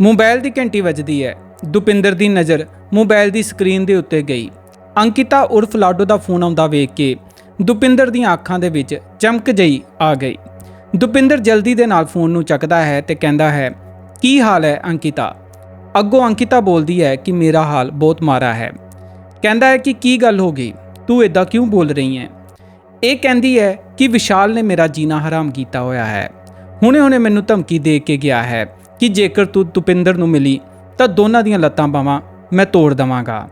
Mobile ਦੀ ਘੰਟੀ ਵੱਜਦੀ ਹੈ। ਦੁਪਿੰਦਰ ਦੀ ਨਜ਼ਰ ਮੋਬਾਈਲ ਦੀ ਸਕਰੀਨ ਦੇ ਉੱਤੇ ਗਈ। ਅੰਕਿਤਾ ਉਰਫ ਲਾਡੋ ਦਾ ਫੋਨ ਆਉਂਦਾ ਵੇਖ ਕੇ ਦੁਪਿੰਦਰ ਦੀਆਂ ਅੱਖਾਂ ਦੇ ਵਿੱਚ ਚਮਕ ਜਈ ਆ ਗਈ। ਦੁਪਿੰਦਰ ਜਲਦੀ ਦੇ ਨਾਲ ਫੋਨ ਨੂੰ ਚੱਕਦਾ ਹੈ ਤੇ ਕਹਿੰਦਾ ਹੈ, ਕੀ ਹਾਲ ਹੈ ਅੰਕਿਤਾ? ਅੱਗੋਂ ਅੰਕਿਤਾ ਬੋਲਦੀ ਹੈ ਕਿ ਮੇਰਾ ਹਾਲ ਬਹੁਤ ਮਾੜਾ ਹੈ। ਕਹਿੰਦਾ ਹੈ ਕਿ ਕੀ ਗੱਲ ਹੋ ਗਈ? ਤੂੰ ਇਦਾਂ ਕਿਉਂ ਬੋਲ ਰਹੀ ਹੈ? ਇਹ ਕਹਿੰਦੀ ਹੈ ਕਿ ਵਿਸ਼ਾਲ ਨੇ ਮੇਰਾ ਜੀਣਾ ਹਰਾਮ ਕੀਤਾ ਹੋਇਆ ਹੈ। ਹੁਣੇ-ਹੁਣੇ ਮੈਨੂੰ ਧਮਕੀ ਦੇ ਕੇ ਗਿਆ ਹੈ। ਕਿ ਜੇਕਰ ਤੂੰ ਦੁਪਿੰਦਰ ਨੂੰ ਮਿਲੀ, ਤਾਂ ਦੋਨਾਂ ਦੀਆਂ ਲੱਤਾਂ ਬਾਵਾਂ ਮੈਂ ਤੋੜ ਦਵਾਂਗਾ।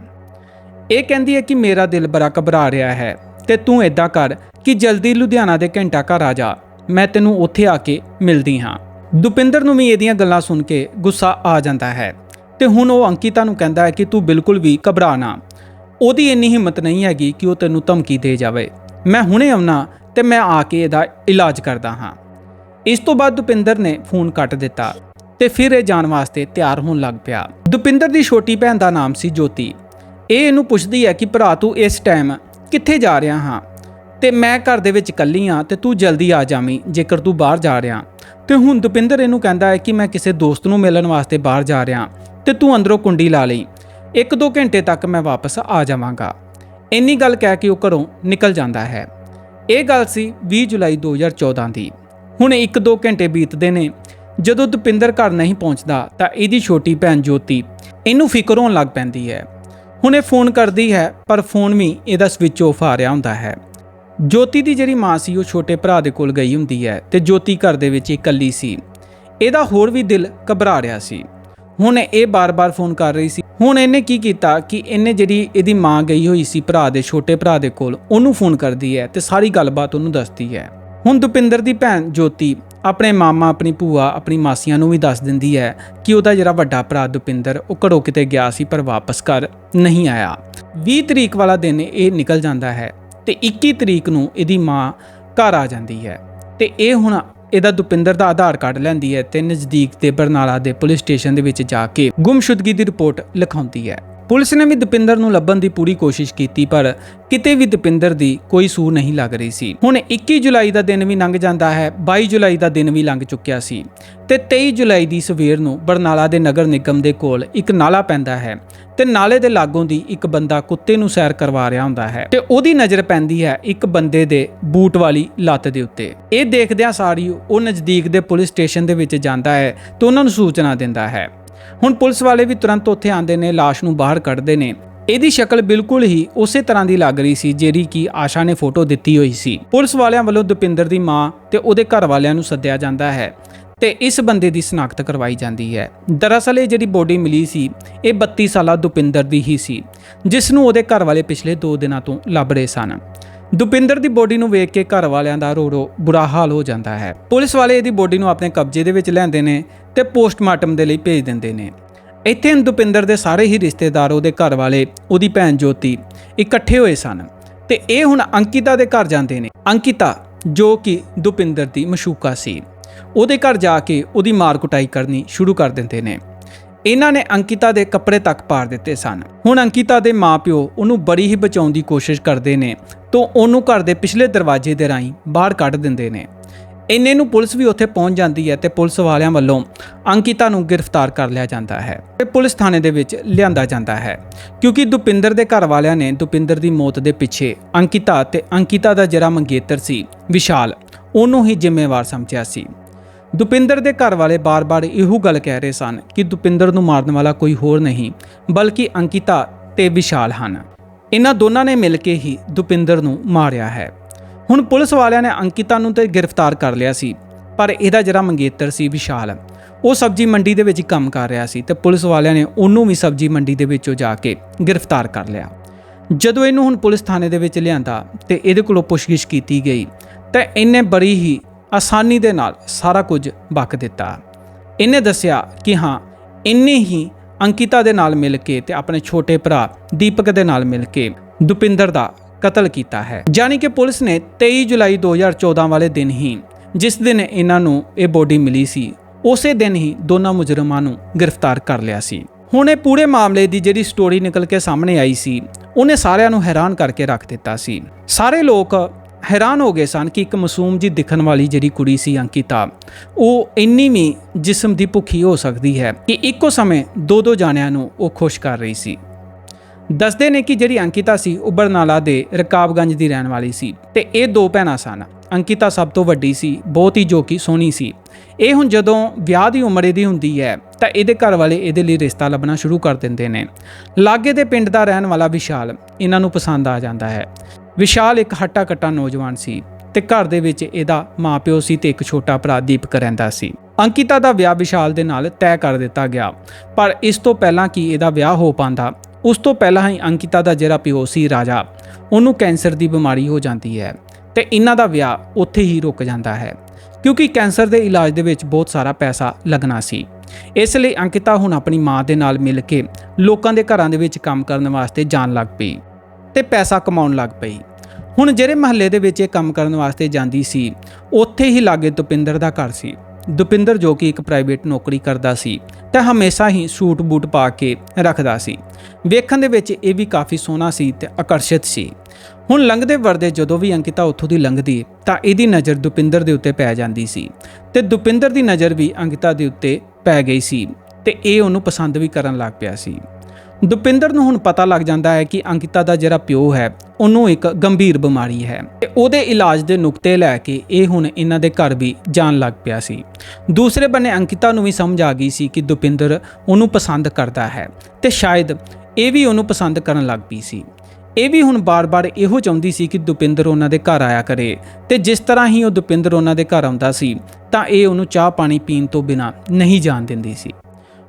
ਇਹ ਕਹਿੰਦੀ ਹੈ ਕਿ ਮੇਰਾ ਦਿਲ ਬੜਾ ਘਬਰਾ ਰਿਹਾ ਹੈ ਤੇ ਤੂੰ ਇਦਾਂ ਕਰ ਕਿ ਜਲਦੀ ਲੁਧਿਆਣਾ ਦੇ ਘੰਟਾ ਘਰ ਆ ਜਾ, ਮੈਂ ਤੈਨੂੰ ਉੱਥੇ ਆ ਕੇ ਮਿਲਦੀ ਹਾਂ। ਦੁਪਿੰਦਰ ਨੂੰ ਵੀ ਇਹਦੀਆਂ ਗੱਲਾਂ ਸੁਣ ਕੇ ਗੁੱਸਾ ਆ ਜਾਂਦਾ ਹੈ ਤੇ ਹੁਣ ਉਹ ਅੰਕਿਤਾ ਨੂੰ ਕਹਿੰਦਾ ਹੈ ਕਿ ਤੂੰ ਬਿਲਕੁਲ ਵੀ ਘਬਰਾ ਨਾ। ਉਹਦੀ ਇੰਨੀ ਹਿੰਮਤ ਨਹੀਂ ਹੈਗੀ ਕਿ ਉਹ ਤੈਨੂੰ ਧਮਕੀ ਦੇ ਜਾਵੇ। ਮੈਂ ਹੁਣੇ ਆਉਣਾ ਤੇ ਮੈਂ ਆ ਕੇ ਇਹਦਾ ਇਲਾਜ ਕਰਦਾ ਹਾਂ। ਇਸ ਤੋਂ ਬਾਅਦ ਦੁਪਿੰਦਰ ਨੇ ਫੋਨ ਕੱਟ ਦਿੱਤਾ। ਤੇ ਫਿਰ ਇਹ ਜਾਣ ਵਾਸਤੇ ਤਿਆਰ ਹੋਣ ਲੱਗ ਪਿਆ। ਦੁਪਿੰਦਰ ਦੀ ਛੋਟੀ ਭੈਣ ਦਾ ਨਾਮ ਸੀ ਜੋਤੀ। ਇਹ ਇਹਨੂੰ ਪੁੱਛਦੀ ਹੈ ਕਿ ਭਰਾ ਤੂੰ ਇਸ ਟਾਈਮ ਕਿੱਥੇ ਜਾ ਰਿਹਾ ਹਾਂ? ਤੇ ਮੈਂ ਘਰ ਦੇ ਵਿੱਚ ਇਕੱਲੀ ਹਾਂ ਤੇ ਤੂੰ ਜਲਦੀ ਆ ਜਾਵੀਂ, ਜੇਕਰ ਤੂੰ ਬਾਹਰ ਜਾ ਰਿਹਾ। ਤੇ ਹੁਣ ਦੁਪਿੰਦਰ ਇਹਨੂੰ ਕਹਿੰਦਾ ਹੈ ਕਿ ਮੈਂ ਕਿਸੇ ਦੋਸਤ ਨੂੰ ਮਿਲਣ ਵਾਸਤੇ ਬਾਹਰ ਜਾ ਰਿਹਾ। ਤੇ ਤੂੰ ਅੰਦਰੋਂ ਕੁੰਡੀ ਲਾ ਲਈ। ਇੱਕ ਦੋ ਘੰਟੇ ਤੱਕ ਮੈਂ ਵਾਪਸ ਆ ਜਾਵਾਂਗਾ। ਇੰਨੀ ਗੱਲ ਕਹਿ ਕੇ ਉਹ ਘਰੋਂ ਨਿਕਲ ਜਾਂਦਾ ਹੈ। ਇਹ ਗੱਲ ਸੀ 20 ਜੁਲਾਈ 2014 ਦੀ। ਹੁਣ 1-2 ਘੰਟੇ ਬੀਤਦੇ ਨੇ। ਜਦੋਂ ਦੁਪਿੰਦਰ ਘਰ ਨਹੀਂ ਪਹੁੰਚਦਾ ਤਾਂ ਇਹਦੀ ਛੋਟੀ ਭੈਣ ਜੋਤੀ ਇਹਨੂੰ ਫਿਕਰ ਹੋਣ ਲੱਗ ਪੈਂਦੀ ਹੈ। ਹੁਣ ਇਹ ਫੋਨ ਕਰਦੀ ਹੈ, ਪਰ ਫੋਨ ਵੀ ਇਹਦਾ ਸਵਿਚ ਆਫ ਆ ਰਿਹਾ ਹੁੰਦਾ ਹੈ। ਜੋਤੀ ਦੀ ਜਿਹੜੀ ਮਾਂ ਸੀ, ਉਹ ਛੋਟੇ ਭਰਾ ਦੇ ਕੋਲ ਗਈ ਹੁੰਦੀ ਹੈ ਤੇ ਜੋਤੀ ਘਰ ਦੇ ਵਿੱਚ ਇਕੱਲੀ ਸੀ। ਇਹਦਾ ਹੋਰ ਵੀ ਦਿਲ ਘਬਰਾ ਰਿਹਾ ਸੀ। ਹੁਣ ਇਹ ਬਾਰ-ਬਾਰ ਫੋਨ ਕਰ ਰਹੀ ਸੀ। ਹੁਣ ਇਹਨੇ ਕੀ ਕੀਤਾ ਕਿ ਇਹਨੇ ਜਿਹੜੀ ਇਹਦੀ ਮਾਂ ਗਈ ਹੋਈ ਸੀ ਭਰਾ ਦੇ, ਛੋਟੇ ਭਰਾ ਦੇ ਕੋਲ, ਉਹਨੂੰ ਫੋਨ ਕਰਦੀ ਹੈ ਤੇ ਸਾਰੀ ਗੱਲਬਾਤ ਉਹਨੂੰ ਦੱਸਦੀ ਹੈ। ਹੁਣ ਦੁਪਿੰਦਰ ਦੀ ਭੈਣ ਜੋਤੀ ਆਪਣੇ ਮਾਮਾ, ਆਪਣੀ ਭੂਆ, ਆਪਣੀ ਮਾਸੀਆਂ ਨੂੰ ਵੀ ਦੱਸ ਦਿੰਦੀ ਹੈ ਕਿ ਉਹਦਾ ਜਿਹੜਾ ਵੱਡਾ ਭਰਾ ਦੁਪਿੰਦਰ, ਉਹ ਘਰੋਂ ਕਿਤੇ ਗਿਆ ਸੀ ਪਰ ਵਾਪਸ ਘਰ ਨਹੀਂ ਆਇਆ। 20 ਤਰੀਕ ਵਾਲਾ ਦਿਨ ਇਹ ਨਿਕਲ ਜਾਂਦਾ ਹੈ ਤੇ 21 ਤਰੀਕ ਨੂੰ ਇਹਦੀ ਮਾਂ ਘਰ ਆ ਜਾਂਦੀ ਹੈ ਤੇ ਇਹ ਹੁਣ ਇਹਦਾ ਦੁਪਿੰਦਰ ਦਾ ਆਧਾਰ ਕਾਰਡ ਲੈਂਦੀ ਹੈ ਤੇ ਨਜ਼ਦੀਕ ਦੇ ਬਰਨਾਲਾ ਦੇ ਪੁਲਿਸ ਸਟੇਸ਼ਨ ਦੇ ਵਿੱਚ ਜਾ ਕੇ ਗੁੰਮਸ਼ੁਦਗੀ ਦੀ ਰਿਪੋਰਟ ਲਿਖਾਉਂਦੀ ਹੈ। ਪੁਲਿਸ ਨੇ ਵੀ ਦਪਿੰਦਰ ਨੂੰ ਲੱਭਣ ਦੀ ਪੂਰੀ ਕੋਸ਼ਿਸ਼ ਕੀਤੀ, ਪਰ ਕਿਤੇ ਵੀ ਦੁਪਿੰਦਰ ਦੀ ਕੋਈ ਸੂਹ ਨਹੀਂ ਲੱਗ ਰਹੀ ਸੀ। ਹੁਣ 21 ਜੁਲਾਈ ਦਾ ਦਿਨ ਵੀ ਲੰਘ ਜਾਂਦਾ ਹੈ 22 ਜੁਲਾਈ ਦਾ ਦਿਨ ਵੀ ਲੰਘ ਚੁੱਕਿਆ ਸੀ ਤੇ 23 ਜੁਲਾਈ ਦੀ ਸਵੇਰ ਨੂੰ ਬਰਨਾਲਾ ਦੇ ਨਗਰ ਨਿਗਮ ਦੇ ਕੋਲ ਇੱਕ ਨਾਲਾ ਪੈਂਦਾ ਹੈ ਤੇ ਨਾਲੇ ਦੇ ਲਾਗੋਂ ਦੀ ਇੱਕ ਬੰਦਾ ਕੁੱਤੇ ਨੂੰ ਸੈਰ ਕਰਵਾ ਰਿਹਾ ਹੁੰਦਾ ਹੈ ਤੇ ਉਹਦੀ ਨਜ਼ਰ ਪੈਂਦੀ ਹੈ ਇੱਕ ਬੰਦੇ ਦੇ ਬੂਟ ਵਾਲੀ ਲੱਤ ਦੇ ਉੱਤੇ। ਇਹ ਦੇਖਦਿਆਂ ਸਾਰੀ ਉਹ ਨਜ਼ਦੀਕ ਦੇ ਪੁਲਿਸ ਸਟੇਸ਼ਨ ਦੇ ਵਿੱਚ ਜਾਂਦਾ ਹੈ ਤੇ ਉਹਨਾਂ ਨੂੰ ਸੂਚਨਾ ਦਿੰਦਾ ਹੈ। ਹੁਣ ਪੁਲਿਸ ਵਾਲੇ ਵੀ ਤੁਰੰਤ ਉੱਥੇ ਆਉਂਦੇ ਨੇ লাশ ਨੂੰ ਬਾਹਰ ਕੱਢਦੇ ਨੇ। ਇਹਦੀ ਸ਼ਕਲ ਬਿਲਕੁਲ ਹੀ ਉਸੇ ਤਰ੍ਹਾਂ ਦੀ ਲੱਗ ਰਹੀ ਸੀ, ਜਿਹੜੀ ਕਿ ਆਸ਼ਾ ਨੇ ਫੋਟੋ ਦਿੱਤੀ ਹੋਈ ਸੀ। ਪੁਲਿਸ ਵਾਲਿਆਂ ਵੱਲੋਂ ਦੁਪਿੰਦਰ ਦੀ ਮਾਂ ਤੇ ਉਹਦੇ ਘਰ ਵਾਲਿਆਂ ਨੂੰ ਸੱਦਿਆ ਜਾਂਦਾ ਹੈ ਤੇ ਇਸ ਬੰਦੇ ਦੀ ਸ਼ਨਾਖਤ ਕਰਵਾਈ ਜਾਂਦੀ ਹੈ। ਦਰਅਸਲ ਇਹ ਜਿਹੜੀ ਬੋਡੀ ਮਿਲੀ ਸੀ, ਇਹ 32 ਸਾਲਾ ਦੁਪਿੰਦਰ ਦੀ ਹੀ ਸੀ, ਜਿਸ ਨੂੰ ਉਹਦੇ ਘਰ ਵਾਲੇ ਪਿਛਲੇ 2 ਦਿਨਾਂ ਤੋਂ ਲੱਭ ਰਹੇ ਸਨ। ਦੁਪਿੰਦਰ ਦੀ ਬੋਡੀ ਨੂੰ ਵੇਖ ਕੇ ਘਰ ਵਾਲਿਆਂ ਦਾ ਰੋ ਰੋ ਬੁਰਾ ਹਾਲ ਹੋ ਜਾਂਦਾ ਹੈ। ਪੁਲਿਸ ਵਾਲੇ ਇਹਦੀ ਬੋਡੀ ਨੂੰ ਆਪਣੇ ਕਬਜ਼ੇ ਦੇ ਵਿੱਚ ਲੈਂਦੇ ਨੇ ਤੇ ਪੋਸਟਮਾਰਟਮ ਦੇ ਲਈ ਭੇਜ ਦਿੰਦੇ ਨੇ। ਇੱਥੇ ਹੁਣ ਦੁਪਿੰਦਰ ਦੇ ਸਾਰੇ ਹੀ ਰਿਸ਼ਤੇਦਾਰ ਉਹਦੇ ਘਰ ਵਾਲੇ ਉਹਦੀ ਭੈਣ ਜੋਤੀ ਇਕੱਠੇ ਹੋਏ ਸਨ ਤੇ ਇਹ ਹੁਣ ਅੰਕਿਤਾ ਦੇ ਘਰ ਜਾਂਦੇ ਨੇ। ਅੰਕਿਤਾ, ਜੋ ਕਿ ਦੁਪਿੰਦਰ ਦੀ ਮਸ਼ੂਕਾ ਸੀ, ਉਹਦੇ ਘਰ ਜਾ ਕੇ ਉਹਦੀ ਮਾਰ ਕੁਟਾਈ ਕਰਨੀ ਸ਼ੁਰੂ ਕਰ ਦਿੰਦੇ ਨੇ। ਇਹਨਾਂ ਨੇ ਅੰਕਿਤਾ ਦੇ ਕੱਪੜੇ ਤੱਕ ਪਾੜ ਦਿੱਤੇ ਸਨ। ਹੁਣ ਅੰਕਿਤਾ ਦੇ ਮਾਪਿਓ ਉਹਨੂੰ ਬੜੀ ਹੀ ਬਚਾਉਣ ਦੀ ਕੋਸ਼ਿਸ਼ ਕਰਦੇ ਨੇ, ਤੋਂ ਉਹਨੂੰ ਘਰ ਦੇ ਪਿਛਲੇ ਦਰਵਾਜ਼ੇ ਦੇ ਰਾਹੀਂ ਬਾਹਰ ਕੱਢ ਦਿੰਦੇ ਨੇ। ਇੰਨੇ ਨੂੰ ਪੁਲਿਸ ਵੀ ਉੱਥੇ ਪਹੁੰਚ ਜਾਂਦੀ ਹੈ ਤੇ ਪੁਲਿਸ ਵਾਲਿਆਂ ਵੱਲੋਂ ਅੰਕਿਤਾ ਨੂੰ ਗ੍ਰਿਫਤਾਰ ਕਰ ਲਿਆ ਜਾਂਦਾ ਹੈ ਤੇ ਪੁਲਿਸ ਥਾਣੇ ਦੇ ਵਿੱਚ ਲਿਆਂਦਾ ਜਾਂਦਾ ਹੈ। ਕਿਉਂਕਿ ਦੁਪਿੰਦਰ ਦੇ ਘਰ ਵਾਲਿਆਂ ਨੇ ਦੁਪਿੰਦਰ ਦੀ ਮੌਤ ਦੇ ਪਿੱਛੇ ਅੰਕਿਤਾ ਤੇ ਅੰਕਿਤਾ ਦਾ ਜਿਹੜਾ ਮੰਗੇਤਰ ਸੀ, ਵਿਸ਼ਾਲ, ਉਹਨੂੰ ਹੀ ਜ਼ਿੰਮੇਵਾਰ ਸਮਝਿਆ ਸੀ। ਦੁਪਿੰਦਰ ਦੇ ਘਰ ਵਾਲੇ ਬਾਰ-ਬਾਰ ਇਹੋ ਗੱਲ ਕਹਿ ਰਹੇ ਸਨ ਕਿ ਦੁਪਿੰਦਰ ਨੂੰ ਮਾਰਨ ਵਾਲਾ ਕੋਈ ਹੋਰ ਨਹੀਂ, ਬਲਕਿ ਅੰਕਿਤਾ ਤੇ ਵਿਸ਼ਾਲ ਹਨ। ਇਹਨਾਂ ਦੋਨਾਂ ਨੇ ਮਿਲ ਕੇ ਹੀ ਦੁਪਿੰਦਰ ਨੂੰ ਮਾਰਿਆ ਹੈ। ਹੁਣ ਪੁਲਿਸ ਵਾਲਿਆਂ ਨੇ ਅੰਕਿਤਾ ਨੂੰ ਤੇ ਗ੍ਰਿਫਤਾਰ ਕਰ ਲਿਆ ਸੀ, ਪਰ ਇਹਦਾ ਜਿਹੜਾ ਮੰਗੇਤਰ ਸੀ ਵਿਸ਼ਾਲ। ਉਹ ਸਬਜ਼ੀ ਮੰਡੀ ਦੇ ਵਿੱਚ ਕੰਮ ਕਰ ਰਿਹਾ ਸੀ ਤੇ ਪੁਲਿਸ ਵਾਲਿਆਂ ਨੇ ਉਹਨੂੰ ਵੀ ਸਬਜ਼ੀ ਮੰਡੀ ਦੇ ਵਿੱਚੋਂ ਜਾ ਕੇ ਗ੍ਰਿਫਤਾਰ ਕਰ ਲਿਆ। ਜਦੋਂ ਇਹਨੂੰ ਹੁਣ ਪੁਲਿਸ ਥਾਣੇ ਦੇ ਵਿੱਚ ਲਿਆਂਦਾ ਤੇ ਇਹਦੇ ਕੋਲੋਂ ਪੁੱਛਗਿੱਛ ਕੀਤੀ ਗਈ, ਤਾਂ ਇਹਨੇ ਬੜੀ ਹੀ ਆਸਾਨੀ ਦੇ ਨਾਲ ਸਾਰਾ ਕੁਝ ਬਕ ਦਿੱਤਾ। ਇਹਨੇ ਦੱਸਿਆ ਕਿ ਹਾਂ, ਇੰਨੇ ਹੀ ਅੰਕਿਤਾ ਦੇ ਨਾਲ ਮਿਲ ਕੇ ਤੇ ਆਪਣੇ ਛੋਟੇ ਭਰਾ ਦੀਪਕ ਦੇ ਨਾਲ ਮਿਲ ਕੇ ਦੁਪਿੰਦਰ ਦਾ ਕਤਲ ਕੀਤਾ ਹੈ। ਜਾਨੀ ਕਿ ਪੁਲਿਸ ਨੇ 23 ਜੁਲਾਈ 2014 ਵਾਲੇ ਦਿਨ ਹੀ ਜਿਸ ਦਿਨ ਇਹਨਾਂ ਨੂੰ ਇਹ ਬੋਡੀ ਮਿਲੀ ਸੀ, ਉਸੇ ਦਿਨ ਹੀ ਦੋਨਾਂ ਮੁਜਰਮਾਂ ਨੂੰ ਗ੍ਰਿਫਤਾਰ ਕਰ ਲਿਆ ਸੀ। ਹੁਣ ਇਹ ਪੂਰੇ ਮਾਮਲੇ ਦੀ ਜਿਹੜੀ ਸਟੋਰੀ ਨਿਕਲ ਕੇ ਸਾਹਮਣੇ ਆਈ ਸੀ, ਉਹਨੇ ਸਾਰਿਆਂ ਨੂੰ ਹੈਰਾਨ ਕਰਕੇ ਰੱਖ ਦਿੱਤਾ ਸੀ। ਸਾਰੇ ਲੋਕ ਹੈਰਾਨ ਹੋ ਗਏ ਸਨ ਕਿ ਇੱਕ ਮਾਸੂਮ ਜੀ ਦਿਖਣ ਵਾਲੀ ਜਿਹੜੀ ਕੁੜੀ ਸੀ ਅੰਕਿਤਾ, ਉਹ ਇੰਨੀ ਵੀ ਜਿਸਮ ਦੀ ਭੁੱਖੀ ਹੋ ਸਕਦੀ ਹੈ ਕਿ ਇੱਕੋ ਸਮੇਂ ਦੋ ਦੋ ਜਾਣਿਆਂ ਨੂੰ ਉਹ ਖੁਸ਼ ਕਰ ਰਹੀ ਸੀ। ਦੱਸਦੇ ਨੇ ਕਿ ਜਿਹੜੀ ਅੰਕਿਤਾ ਸੀ ਉਹ ਬਰਨਾਲਾ ਦੇ ਰਕਾਬਗੰਜ ਦੀ ਰਹਿਣ ਵਾਲੀ ਸੀ ਤੇ ਇਹ ਦੋ ਭੈਣਾਂ ਸਨ। ਅੰਕਿਤਾ ਸਭ ਤੋਂ ਵੱਡੀ ਸੀ, ਬਹੁਤ ਹੀ ਜੋ ਕਿ ਸੋਹਣੀ ਸੀ। ਇਹ ਹੁਣ ਜਦੋਂ ਵਿਆਹ ਦੀ ਉਮਰ ਇਹਦੀ ਹੁੰਦੀ ਹੈ, ਤਾਂ ਇਹਦੇ ਘਰ ਵਾਲੇ ਇਹਦੇ ਲਈ ਰਿਸ਼ਤਾ ਲੱਭਣਾ ਸ਼ੁਰੂ ਕਰ ਦਿੰਦੇ ਨੇ। ਲਾਗੇ ਦੇ ਪਿੰਡ ਦਾ ਰਹਿਣ ਵਾਲਾ ਵਿਸ਼ਾਲ ਇਹਨਾਂ ਨੂੰ ਪਸੰਦ ਆ ਜਾਂਦਾ ਹੈ। ਵਿਸ਼ਾਲ ਇੱਕ ਹੱਟਾ ਕੱਟਾ ਨੌਜਵਾਨ ਸੀ ਤੇ ਘਰ ਦੇ ਵਿੱਚ ਇਹਦਾ ਮਾਪਿਓ ਸੀ ਤੇ ਇੱਕ ਛੋਟਾ ਭਰਾ ਦੀਪਕ ਰਹਿੰਦਾ ਸੀ। ਅੰਕਿਤਾ ਦਾ ਵਿਆਹ ਵਿਸ਼ਾਲ ਦੇ ਨਾਲ ਤੈਅ ਕਰ ਦਿੱਤਾ ਗਿਆ, ਪਰ ਇਸ ਤੋਂ ਪਹਿਲਾਂ ਕਿ ਇਹਦਾ ਵਿਆਹ ਹੋ ਪਾਂਦਾ ਉਸ ਤੋਂ ਪਹਿਲਾਂ ਹੀ ਅੰਕਿਤਾ ਦਾ ਜਿਹੜਾ ਪਿਓ ਸੀ ਰਾਜਾ, ਉਹਨੂੰ ਕੈਂਸਰ ਦੀ ਬਿਮਾਰੀ ਹੋ ਜਾਂਦੀ ਹੈ ਤੇ ਇਹਨਾਂ ਦਾ ਵਿਆਹ ਉੱਥੇ ਹੀ ਰੁਕ ਜਾਂਦਾ ਹੈ, ਕਿਉਂਕਿ ਕੈਂਸਰ ਦੇ ਇਲਾਜ ਦੇ ਵਿੱਚ ਬਹੁਤ ਸਾਰਾ ਪੈਸਾ ਲੱਗਣਾ ਸੀ। ਇਸ ਲਈ ਅੰਕਿਤਾ ਹੁਣ ਆਪਣੀ ਮਾਂ ਦੇ ਨਾਲ ਮਿਲ ਕੇ ਲੋਕਾਂ ਦੇ ਘਰਾਂ ਦੇ ਵਿੱਚ ਕੰਮ ਕਰਨ ਵਾਸਤੇ ਜਾਣ ਲੱਗ ਪਈ ਤੇ ਪੈਸਾ ਕਮਾਉਣ ਲੱਗ ਪਈ। ਹੁਣ ਜਿਹੜੇ ਮਹੱਲੇ ਦੇ ਵਿੱਚ ਇਹ ਕੰਮ ਕਰਨ ਵਾਸਤੇ ਜਾਂਦੀ ਸੀ, ਉੱਥੇ ਹੀ ਲਾਗੇ ਤੁਪਿੰਦਰ ਦਾ ਘਰ ਸੀ। ਦੁਪਿੰਦਰ ਜੋ ਕਿ ਇੱਕ ਪ੍ਰਾਈਵੇਟ ਨੌਕਰੀ ਕਰਦਾ ਸੀ, ਤਾਂ ਹਮੇਸ਼ਾ ਹੀ ਸੂਟ ਬੂਟ ਪਾ ਕੇ ਰੱਖਦਾ ਸੀ। ਵੇਖਣ ਦੇ ਵਿੱਚ ਇਹ ਵੀ ਕਾਫੀ ਸੋਹਣਾ ਸੀ ਤੇ ਆਕਰਸ਼ਿਤ ਸੀ। ਹੁਣ ਲੰਘਦੇ ਵਰਦੇ ਜਦੋਂ ਵੀ ਅੰਕਿਤਾ ਉੱਥੋਂ ਦੀ ਲੰਘਦੀ, ਤਾਂ ਇਹਦੀ ਨਜ਼ਰ ਦੁਪਿੰਦਰ ਦੇ ਉੱਤੇ ਪੈ ਜਾਂਦੀ ਸੀ ਤੇ ਦੁਪਿੰਦਰ ਦੀ ਨਜ਼ਰ ਵੀ ਅੰਕਿਤਾ ਦੇ ਉੱਤੇ ਪੈ ਗਈ ਸੀ ਤੇ ਇਹ ਉਹਨੂੰ ਪਸੰਦ ਵੀ ਕਰਨ ਲੱਗ ਪਿਆ ਸੀ। ਦੁਪਿੰਦਰ ਨੂੰ ਹੁਣ ਪਤਾ ਲੱਗ ਜਾਂਦਾ ਹੈ ਕਿ ਅੰਕਿਤਾ ਦਾ ਜਿਹੜਾ ਪਿਓ ਹੈ, ਉਹਨੂੰ ਇੱਕ ਗੰਭੀਰ ਬਿਮਾਰੀ ਹੈ। ਤੇ ਉਹਦੇ ਇਲਾਜ ਦੇ ਨੁਕਤੇ ਲੈ ਕੇ ਇਹ ਹੁਣ ਇਹਨਾਂ ਦੇ ਘਰ ਵੀ ਜਾਣ ਲੱਗ ਪਿਆ ਸੀ। ਦੂਸਰੇ ਬੰਨੇ ਅੰਕਿਤਾ ਨੂੰ ਵੀ ਸਮਝ ਆ ਗਈ ਸੀ ਕਿ ਦੁਪਿੰਦਰ ਉਹਨੂੰ ਪਸੰਦ ਕਰਦਾ ਹੈ ਤੇ ਸ਼ਾਇਦ ਇਹ ਵੀ ਉਹਨੂੰ ਪਸੰਦ ਕਰਨ ਲੱਗ ਪਈ ਸੀ। ਇਹ ਵੀ ਹੁਣ ਬਾਰ-ਬਾਰ ਇਹੋ ਚਾਹੁੰਦੀ ਸੀ ਕਿ ਦੁਪਿੰਦਰ ਉਹਨਾਂ ਦੇ ਘਰ ਆਇਆ ਕਰੇ ਤੇ ਜਿਸ ਤਰ੍ਹਾਂ ਹੀ ਉਹ ਦੁਪਿੰਦਰ ਉਹਨਾਂ ਦੇ ਘਰ ਆਉਂਦਾ ਸੀ, ਤਾਂ ਇਹ ਉਹਨੂੰ ਚਾਹ ਪਾਣੀ ਪੀਣ ਤੋਂ ਬਿਨਾ ਨਹੀਂ ਜਾਣ ਦਿੰਦੀ ਸੀ।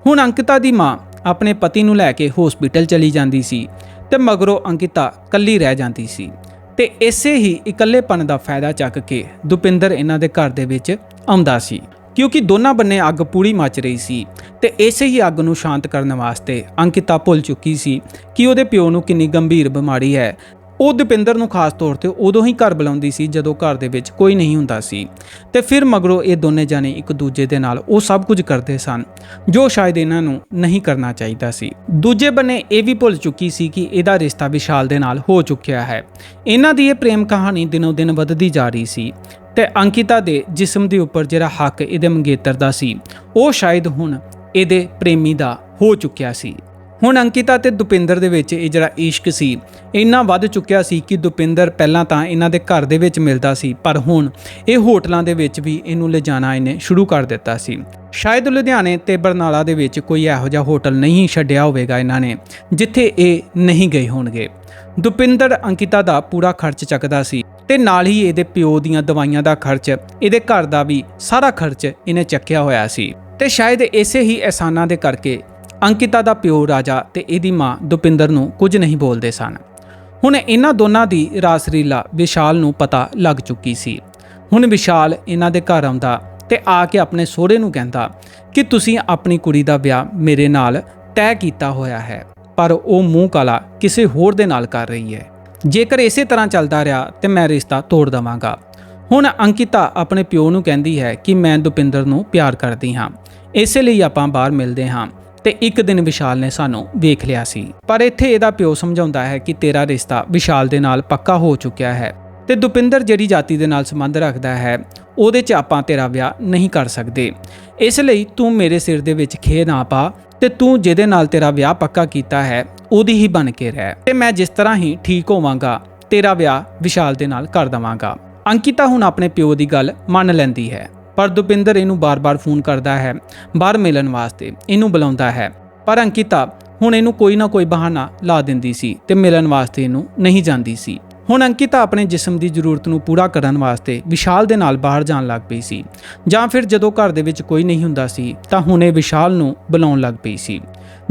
ਹੁਣ ਅੰਕਿਤਾ ਦੀ ਮਾਂ ਆਪਣੇ ਪਤੀ ਨੂੰ ਲੈ ਕੇ ਹਸਪੀਟਲ ਚਲੀ ਜਾਂਦੀ ਸੀ ਤੇ ਮਗਰੋਂ ਅੰਕਿਤਾ ਕੱਲੀ ਰਹਿ ਜਾਂਦੀ ਸੀ ਤੇ ਇਸੇ ਹੀ ਇਕੱਲੇਪਨ ਦਾ ਫਾਇਦਾ ਚੱਕ ਕੇ ਦੁਪਿੰਦਰ ਇਹਨਾਂ ਦੇ ਘਰ ਦੇ ਵਿੱਚ ਆਉਂਦਾ ਸੀ। ਕਿਉਂਕਿ ਦੋਨਾਂ ਬੰਨੇ ਅੱਗ ਪੂਰੀ ਮੱਚ ਰਹੀ ਸੀ ਤੇ ਇਸੇ ਹੀ ਅੱਗ ਨੂੰ ਸ਼ਾਂਤ ਕਰਨ ਵਾਸਤੇ ਅੰਕਿਤਾ ਭੁੱਲ ਚੁੱਕੀ ਸੀ ਕਿ ਉਹਦੇ ਪਿਓ ਨੂੰ ਕਿੰਨੀ ਗੰਭੀਰ ਬਿਮਾਰੀ ਹੈ ਉਹ ਦੁਪਿੰਦਰ ਨੂੰ ਖਾਸ ਤੌਰ ਤੇ ਉਦੋਂ ਹੀ ਘਰ ਬੁਲਾਉਂਦੀ ਸੀ ਜਦੋਂ ਘਰ ਦੇ ਵਿੱਚ ਕੋਈ ਨਹੀਂ ਹੁੰਦਾ ਸੀ। ਤੇ ਫਿਰ ਮਗਰੋਂ ਇਹ ਦੋਨੇ ਜਾਣੇ ਇੱਕ ਦੂਜੇ ਦੇ ਨਾਲ ਉਹ ਸਭ ਕੁਝ ਕਰਦੇ ਸਨ, ਜੋ ਸ਼ਾਇਦ ਇਹਨਾਂ ਨੂੰ ਨਹੀਂ ਕਰਨਾ ਚਾਹੀਦਾ ਸੀ। ਦੂਜੇ ਬੰਨੇ ਇਹ ਵੀ ਭੁੱਲ ਚੁੱਕੀ ਸੀ ਕਿ ਇਹਦਾ ਰਿਸ਼ਤਾ ਵਿਸ਼ਾਲ ਦੇ ਨਾਲ ਹੋ ਚੁੱਕਿਆ ਹੈ। ਇਹਨਾਂ ਦੀ ਇਹ ਪ੍ਰੇਮ ਕਹਾਣੀ ਦਿਨੋਂ ਦਿਨ ਵੱਧਦੀ ਜਾ ਰਹੀ ਸੀ ਤੇ ਅੰਕਿਤਾ ਦੇ ਜਿਸਮ ਦੇ ਉੱਪਰ ਜਿਹੜਾ ਹੱਕ ਇਹਦੇ ਮੰਗੇਤਰ ਦਾ ਸੀ, ਉਹ ਸ਼ਾਇਦ ਹੁਣ ਇਹਦੇ ਪ੍ਰੇਮੀ ਦਾ ਹੋ ਚੁੱਕਿਆ ਸੀ। ਹੁਣ ਅੰਕਿਤਾ ਤੇ ਦੁਪਿੰਦਰ ਦੇ ਵਿੱਚ ਇਹ ਜਿਹੜਾ ਇਸ਼ਕ ਸੀ, ਇੰਨਾ ਵੱਧ ਚੁੱਕਿਆ ਸੀ ਕਿ ਦੁਪਿੰਦਰ ਪਹਿਲਾਂ ਤਾਂ ਇਹਨਾਂ ਦੇ ਘਰ ਦੇ ਵਿੱਚ ਮਿਲਦਾ ਸੀ, ਪਰ ਹੁਣ ਇਹ ਹੋਟਲਾਂ ਦੇ ਵਿੱਚ ਵੀ ਇਹਨੂੰ ਲਿਜਾਣਾ ਇਹਨੇ ਸ਼ੁਰੂ ਕਰ ਦਿੱਤਾ ਸੀ। ਸ਼ਾਇਦ ਲੁਧਿਆਣੇ ਤੇ ਬਰਨਾਲਾ ਦੇ ਵਿੱਚ ਕੋਈ ਇਹੋ ਜਿਹਾ ਹੋਟਲ ਨਹੀਂ ਛੱਡਿਆ ਹੋਵੇਗਾ ਇਹਨਾਂ ਨੇ, ਜਿੱਥੇ ਇਹ ਨਹੀਂ ਗਏ ਹੋਣਗੇ। ਦੁਪਿੰਦਰ, ਅੰਕਿਤਾ ਦਾ ਪੂਰਾ ਖਰਚ ਚੱਕਦਾ ਸੀ ਤੇ ਨਾਲ ਹੀ ਇਹਦੇ ਪਿਓ ਦੀਆਂ ਦਵਾਈਆਂ ਦਾ ਖਰਚ, ਇਹਦੇ ਘਰ ਦਾ ਵੀ ਸਾਰਾ ਖਰਚ ਇਹਨੇ ਚੱਕਿਆ ਹੋਇਆ ਸੀ। ਤੇ ਸ਼ਾਇਦ ਇਸੇ ਹੀ ਅਹਿਸਾਨਾਂ ਦੇ ਕਰਕੇ ਅੰਕਿਤਾ ਦਾ ਪਿਓ ਰਾਜਾ ਤੇ ਇਹਦੀ ਮਾਂ ਦੁਪਿੰਦਰ ਨੂੰ ਕੁਝ ਨਹੀਂ ਬੋਲਦੇ ਸਨ। ਹੁਣ ਇਹਨਾਂ ਦੋਨਾਂ ਦੀ ਰਾਸਰੀਲਾ ਵਿਸ਼ਾਲ ਨੂੰ ਪਤਾ ਲੱਗ ਚੁੱਕੀ ਸੀ। ਹੁਣ ਵਿਸ਼ਾਲ ਇਹਨਾਂ ਦੇ ਘਰ ਆਉਂਦਾ ਤੇ ਆ ਕੇ ਆਪਣੇ ਸਹੁਰੇ ਨੂੰ ਕਹਿੰਦਾ ਕਿ ਤੁਸੀਂ ਆਪਣੀ ਕੁੜੀ ਦਾ ਵਿਆਹ ਮੇਰੇ ਨਾਲ ਤੈਅ ਕੀਤਾ ਹੋਇਆ ਹੈ, ਪਰ ਉਹ ਮੂੰਹ ਕਾਲਾ ਕਿਸੇ ਹੋਰ ਦੇ ਨਾਲ ਕਰ ਰਹੀ ਹੈ। ਜੇਕਰ ਇਸੇ ਤਰ੍ਹਾਂ ਚੱਲਦਾ ਰਿਹਾ ਤੇ ਮੈਂ ਰਿਸ਼ਤਾ ਤੋੜ ਦਵਾਂਗਾ। ਹੁਣ ਅੰਕਿਤਾ ਆਪਣੇ ਪਿਓ ਨੂੰ ਕਹਿੰਦੀ ਹੈ ਕਿ ਮੈਂ ਦੁਪਿੰਦਰ ਨੂੰ ਪਿਆਰ ਕਰਦੀ ਹਾਂ। ਇਸੇ ਲਈ ਆਪਾਂ ਬਾਹਰ ਮਿਲਦੇ ਹਾਂ। ਤੇ ਇੱਕ ਦਿਨ ਵਿਸ਼ਾਲ ਨੇ ਸਾਨੂੰ ਵੇਖ ਲਿਆ ਸੀ। ਪਰ ਇੱਥੇ ਇਹਦਾ ਪਿਓ ਸਮਝਾਉਂਦਾ ਹੈ ਕਿ ਤੇਰਾ ਰਿਸ਼ਤਾ ਵਿਸ਼ਾਲ ਦੇ ਨਾਲ ਪੱਕਾ ਹੋ ਚੁੱਕਿਆ ਹੈ ਤੇ ਦੁਪਿੰਦਰ ਜਿਹੜੀ ਜਾਤੀ ਦੇ ਨਾਲ ਸੰਬੰਧ ਰੱਖਦਾ ਹੈ, ਉਹਦੇ 'ਚ ਆਪਾਂ ਤੇਰਾ ਵਿਆਹ ਨਹੀਂ ਕਰ ਸਕਦੇ। ਇਸ ਲਈ ਤੂੰ ਮੇਰੇ ਸਿਰ ਦੇ ਵਿੱਚ ਖੇ ਨਾ ਪਾ ਤੇ ਤੂੰ ਜਿਹਦੇ ਨਾਲ ਤੇਰਾ ਵਿਆਹ ਪੱਕਾ ਕੀਤਾ ਹੈ, ਉਹਦੀ ਹੀ ਬਣ ਕੇ ਰਹਿ। ਤੇ ਮੈਂ ਜਿਸ ਤਰ੍ਹਾਂ ਹੀ ਠੀਕ ਹੋਵਾਂਗਾ, ਤੇਰਾ ਵਿਆਹ ਵਿਸ਼ਾਲ ਦੇ ਨਾਲ ਕਰ ਦਵਾਂਗਾ। ਅੰਕਿਤਾ ਹੁਣ ਆਪਣੇ ਪਿਓ ਦੀ ਗੱਲ ਮੰਨ ਲੈਂਦੀ ਹੈ। ਪਰ ਦੁਪਿੰਦਰ ਇਹਨੂੰ ਬਾਰ-ਬਾਰ ਫੋਨ ਕਰਦਾ ਹੈ ਬਾਹਰ ਮਿਲਣ ਵਾਸਤੇ, ਇਹਨੂੰ ਬੁਲਾਉਂਦਾ ਹੈ। ਪਰ ਅੰਕਿਤਾ ਹੁਣ ਇਹਨੂੰ ਕੋਈ ਨਾ ਕੋਈ ਬਹਾਨਾ ਲਾ ਦਿੰਦੀ ਸੀ ਤੇ ਮਿਲਣ ਵਾਸਤੇ ਇਹਨੂੰ ਨਹੀਂ ਜਾਂਦੀ ਸੀ। ਹੁਣ ਅੰਕਿਤਾ ਆਪਣੇ ਜਿਸਮ ਦੀ ਜ਼ਰੂਰਤ ਨੂੰ ਪੂਰਾ ਕਰਨ ਵਾਸਤੇ ਵਿਸ਼ਾਲ ਦੇ ਨਾਲ ਬਾਹਰ ਜਾਣ ਲੱਗ ਪਈ ਸੀ ਜਾਂ ਫਿਰ ਜਦੋਂ ਘਰ ਦੇ ਵਿੱਚ ਕੋਈ ਨਹੀਂ ਹੁੰਦਾ ਸੀ ਤਾਂ ਹੁਣ ਇਹ ਵਿਸ਼ਾਲ ਨੂੰ ਬੁਲਾਉਣ ਲੱਗ ਪਈ ਸੀ।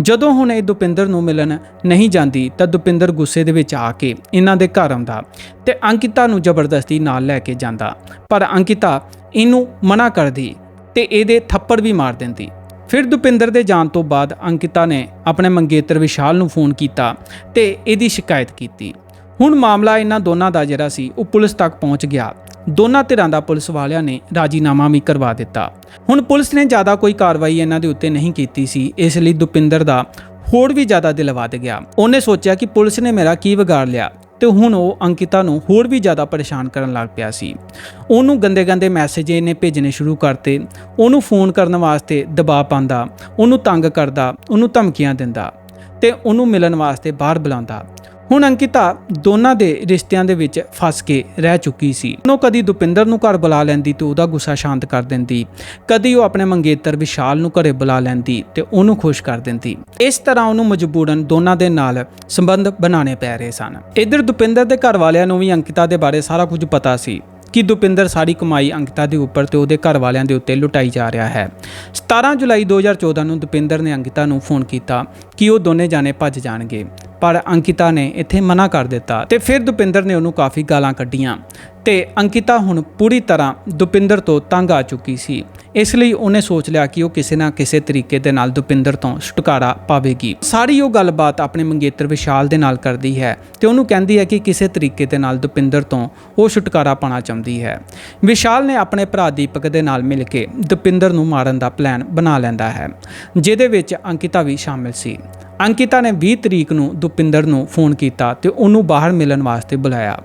ਜਦੋਂ ਹੁਣ ਇਹ ਦੁਪਿੰਦਰ ਨੂੰ ਮਿਲਣ ਨਹੀਂ ਜਾਂਦੀ ਤਾਂ ਦੁਪਿੰਦਰ ਗੁੱਸੇ ਦੇ ਵਿੱਚ ਆ ਕੇ ਇਹਨਾਂ ਦੇ ਘਰ ਆਉਂਦਾ ਤੇ ਅੰਕਿਤਾ ਨੂੰ ਜ਼ਬਰਦਸਤੀ ਨਾਲ ਲੈ ਕੇ ਜਾਂਦਾ। ਪਰ ਅੰਕਿਤਾ ਇਹਨੂੰ ਮਨਾ ਕਰਦੀ ਤੇ ਇਹਦੇ ਥੱਪੜ ਵੀ ਮਾਰ ਦਿੰਦੀ। ਫਿਰ ਦੁਪਿੰਦਰ ਦੇ ਜਾਣ ਤੋਂ ਬਾਅਦ ਅੰਕਿਤਾ ਨੇ ਆਪਣੇ ਮੰਗੇਤਰ ਵਿਸ਼ਾਲ ਨੂੰ ਫੋਨ ਕੀਤਾ ਤੇ ਇਹਦੀ ਸ਼ਿਕਾਇਤ ਕੀਤੀ। ਹੁਣ ਮਾਮਲਾ ਇਹਨਾਂ ਦੋਨਾਂ ਦਾ ਜਿਹੜਾ ਸੀ, ਉਹ ਪੁਲਿਸ ਤੱਕ ਪਹੁੰਚ ਗਿਆ ਦੋਨਾਂ ਧਿਰਾਂ ਦਾ ਪੁਲਿਸ ਵਾਲਿਆਂ ਨੇ ਰਾਜੀਨਾਮਾ ਵੀ ਕਰਵਾ ਦਿੱਤਾ। ਹੁਣ ਪੁਲਿਸ ਨੇ ਜ਼ਿਆਦਾ ਕੋਈ ਕਾਰਵਾਈ ਇਹਨਾਂ ਦੇ ਉੱਤੇ ਨਹੀਂ ਕੀਤੀ ਸੀ, ਇਸ ਲਈ ਦੁਪਿੰਦਰ ਦਾ ਹੋਰ ਵੀ ਜ਼ਿਆਦਾ ਦਿਲ ਵੱਧ ਗਿਆ। ਉਹਨੇ ਸੋਚਿਆ ਕਿ ਪੁਲਿਸ ਨੇ ਮੇਰਾ ਕੀ ਵਿਗਾੜ ਲਿਆ ਤੇ ਹੁਣ ਉਹ ਅੰਕਿਤਾ ਨੂੰ ਹੋਰ ਵੀ ਜ਼ਿਆਦਾ ਪਰੇਸ਼ਾਨ ਕਰਨ ਲੱਗ ਪਿਆ ਸੀ। ਉਹਨੂੰ ਗੰਦੇ-ਗੰਦੇ ਮੈਸੇਜ ਇਹਨੇ ਭੇਜਣੇ ਸ਼ੁਰੂ ਕਰਤੇ। ਉਹਨੂੰ ਫੋਨ ਕਰਨ ਵਾਸਤੇ ਦਬਾਅ ਪਾਉਂਦਾ, ਉਹਨੂੰ ਤੰਗ ਕਰਦਾ, ਉਹਨੂੰ ਧਮਕੀਆਂ ਦਿੰਦਾ ਤੇ ਉਹਨੂੰ ਮਿਲਣ ਵਾਸਤੇ ਬਾਹਰ ਬੁਲਾਉਂਦਾ। ਹੁਣ ਅੰਕਿਤਾ ਦੋਨਾਂ ਦੇ ਰਿਸ਼ਤਿਆਂ ਦੇ ਵਿੱਚ ਫਸ ਕੇ ਰਹਿ ਚੁੱਕੀ ਸੀ। ਉਹਨੂੰ ਕਦੀ ਦੁਪਿੰਦਰ ਨੂੰ ਘਰ ਬੁਲਾ ਲੈਂਦੀ ਤੇ ਉਹਦਾ ਗੁੱਸਾ ਸ਼ਾਂਤ ਕਰ ਦਿੰਦੀ। ਕਦੀ ਉਹ ਆਪਣੇ ਮੰਗੇਤਰ ਵਿਸ਼ਾਲ ਨੂੰ ਘਰੇ ਬੁਲਾ ਲੈਂਦੀ ਤੇ ਉਹਨੂੰ ਖੁਸ਼ ਕਰ ਦਿੰਦੀ। ਇਸ ਤਰ੍ਹਾਂ ਉਹਨੂੰ ਮਜਬੂਰਨ ਦੋਨਾਂ ਦੇ ਨਾਲ ਸੰਬੰਧ ਬਣਾਉਣੇ ਪੈ ਰਹੇ ਸਨ। ਇਧਰ ਦੁਪਿੰਦਰ ਦੇ ਘਰ ਵਾਲਿਆਂ ਨੂੰ ਵੀ ਅੰਕਿਤਾ ਦੇ ਬਾਰੇ ਸਾਰਾ ਕੁਝ ਪਤਾ ਸੀ ਕਿ ਦੁਪਿੰਦਰ ਸਾਰੀ ਕਮਾਈ ਅੰਕਿਤਾ ਦੇ ਉੱਪਰ ਤੇ ਉਹਦੇ ਘਰ ਵਾਲਿਆਂ ਦੇ ਉੱਤੇ ਲੁਟਾਈ ਜਾ ਰਿਹਾ ਹੈ। 17 ਜੁਲਾਈ 2014 ਨੂੰ ਦੁਪਿੰਦਰ ਨੇ ਅੰਕਿਤਾ ਨੂੰ ਫੋਨ ਕੀਤਾ ਕਿ ਉਹ ਦੋਨੇ ਜਾਣੇ ਭੱਜ ਜਾਣਗੇ। ਪਰ ਅੰਕਿਤਾ ਨੇ ਇੱਥੇ ਮਨਾ ਕਰ ਦਿੱਤਾ ਤੇ ਫਿਰ ਦੁਪਿੰਦਰ ਨੇ ਉਹਨੂੰ ਕਾਫੀ ਗਾਲਾਂ ਕੱਢੀਆਂ ਤੇ ਅੰਕਿਤਾ ਹੁਣ ਪੂਰੀ ਤਰ੍ਹਾਂ ਦੁਪਿੰਦਰ ਤੋਂ ਤੰਗ ਆ ਚੁੱਕੀ ਸੀ। ਇਸ ਲਈ ਉਹਨੇ ਸੋਚ ਲਿਆ ਕਿ ਉਹ ਕਿਸੇ ਨਾ ਕਿਸੇ ਤਰੀਕੇ ਦੇ ਨਾਲ ਦੁਪਿੰਦਰ ਤੋਂ ਛੁਟਕਾਰਾ ਪਾਵੇਗੀ। ਸਾਰੀ ਉਹ ਗੱਲਬਾਤ ਆਪਣੇ ਮੰਗੇਤਰ ਵਿਸ਼ਾਲ ਦੇ ਨਾਲ ਕਰਦੀ ਹੈ ਤੇ ਉਹਨੂੰ ਕਹਿੰਦੀ ਹੈ ਕਿ ਕਿਸੇ ਤਰੀਕੇ ਦੇ ਨਾਲ ਦੁਪਿੰਦਰ ਤੋਂ ਉਹ ਛੁਟਕਾਰਾ ਪਾਣਾ ਚਾਹੁੰਦੀ ਹੈ। ਵਿਸ਼ਾਲ ਨੇ ਆਪਣੇ ਭਰਾ ਦੀਪਕ ਦੇ ਨਾਲ ਮਿਲ ਕੇ ਦੁਪਿੰਦਰ ਨੂੰ ਮਾਰਨ ਦਾ ਪਲਾਨ ਬਣਾ ਲੈਂਦਾ ਹੈ, ਜਿਹਦੇ ਵਿੱਚ ਅੰਕਿਤਾ ਵੀ ਸ਼ਾਮਿਲ ਸੀ। ਅੰਕਿਤਾ ਨੇ 20 ਤਰੀਕ ਨੂੰ ਦੁਪਿੰਦਰ ਨੂੰ ਫੋਨ ਕੀਤਾ ਤੇ ਉਹਨੂੰ ਬਾਹਰ ਮਿਲਣ ਵਾਸਤੇ ਬੁਲਾਇਆ,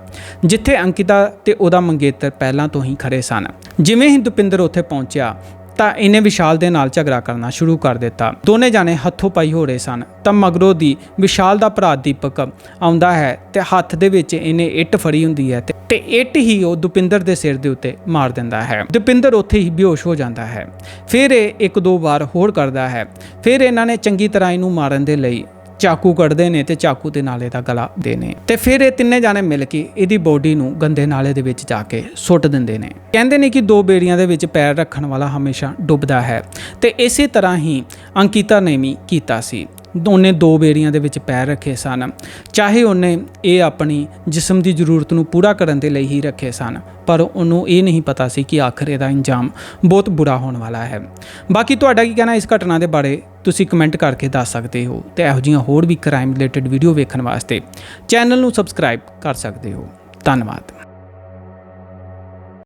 ਜਿੱਥੇ ਅੰਕਿਤਾ ਤੇ ਉਹਦਾ ਮੰਗੇਤਰ ਪਹਿਲਾਂ ਤੋਂ ਹੀ ਖੜੇ ਸਨ। ਜਿਵੇਂ ਹੀ ਦੁਪਿੰਦਰ ਉੱਥੇ ਪਹੁੰਚਿਆ ਤਾਂ ਇਹਨੇ ਵਿਸ਼ਾਲ ਦੇ ਨਾਲ ਝਗੜਾ ਕਰਨਾ ਸ਼ੁਰੂ ਕਰ ਦਿੱਤਾ। ਦੋਨੇ ਜਾਣੇ ਹੱਥੋਂ ਪਾਈ ਹੋ ਰਹੇ ਸਨ। ਤਾਂ ਮਗਰੋਂ ਦੀ ਵਿਸ਼ਾਲ ਦਾ ਭਰਾ ਦੀਪਕ ਆਉਂਦਾ ਹੈ ਤੇ ਹੱਥ ਦੇ ਵਿੱਚ ਇਹਨੇ ਇੱਟ ਫੜੀ ਹੁੰਦੀ ਹੈ ਤੇ- ਇੱਟ ਹੀ ਉਹ ਦੁਪਿੰਦਰ ਦੇ ਸਿਰ ਦੇ ਉੱਤੇ ਮਾਰ ਦਿੰਦਾ ਹੈ। ਦੁਪਿੰਦਰ ਉੱਥੇ ਹੀ ਬੇਹੋਸ਼ ਹੋ ਜਾਂਦਾ ਹੈ। ਫਿਰ ਇਹ ਇੱਕ ਦੋ ਵਾਰ ਹੋਰ ਕਰਦਾ ਹੈ। ਫਿਰ ਇਹਨਾਂ ਨੇ ਚੰਗੀ ਤਰ੍ਹਾਂ ਇਹਨੂੰ ਮਾਰਨ ਦੇ ਲਈ ਚਾਕੂ ਕੱਢਦੇ ਨੇ ਤੇ ਚਾਕੂ ਦੇ ਨਾਲੇ ਦਾ ਗਲਾ ਦੇ ਨੇ। ਤੇ ਫਿਰ ਇਹ ਤਿੰਨੇ ਜਾਣੇ ਮਿਲ ਕੇ ਇਹਦੀ ਬੋਡੀ ਨੂੰ ਗੰਦੇ ਨਾਲੇ ਦੇ ਵਿੱਚ ਜਾ ਕੇ ਸੁੱਟ ਦਿੰਦੇ ਨੇ। ਕਹਿੰਦੇ ਨੇ ਕਿ ਦੋ ਬੇੜੀਆਂ ਦੇ ਵਿੱਚ ਪੈਰ ਰੱਖਣ ਵਾਲਾ ਹਮੇਸ਼ਾ ਡੁੱਬਦਾ ਹੈ। ਤੇ ਇਸੇ ਤਰ੍ਹਾਂ ਹੀ ਅੰਕਿਤਾ ਨੇ ਵੀ ਕੀਤਾ ਸੀ। ਉਹਨੇ ਦੋ ਬੇੜੀਆਂ ਦੇ ਵਿੱਚ ਪੈਰ ਰੱਖੇ ਸਨ। ਚਾਹੇ ਉਹਨੇ ਇਹ ਆਪਣੀ ਜਿਸਮ ਦੀ ਜ਼ਰੂਰਤ ਨੂੰ ਪੂਰਾ ਕਰਨ ਦੇ ਲਈ ਹੀ ਰੱਖੇ ਸਨ, ਪਰ ਉਹਨੂੰ ਇਹ ਨਹੀਂ ਪਤਾ ਸੀ ਕਿ ਆਖਰ ਇਹਦਾ ਇੰਜਾਮ ਬਹੁਤ ਬੁਰਾ ਹੋਣ ਵਾਲਾ ਹੈ। ਬਾਕੀ ਤੁਹਾਡਾ ਕੀ ਕਹਿਣਾ ਇਸ ਘਟਨਾ ਦੇ ਬਾਰੇ, ਤੁਸੀਂ ਕਮੈਂਟ ਕਰਕੇ ਦੱਸ ਸਕਦੇ ਹੋ ਤੇ ਇਹੋ ਜਿਹੀਆਂ ਹੋਰ ਵੀ ਕ੍ਰਾਈਮ ਰਿਲੇਟਡ ਵੀਡੀਓ ਵੇਖਣ ਵਾਸਤੇ ਚੈਨਲ ਨੂੰ ਸਬਸਕ੍ਰਾਈਬ ਕਰ ਸਕਦੇ ਹੋ। ਧੰਨਵਾਦ।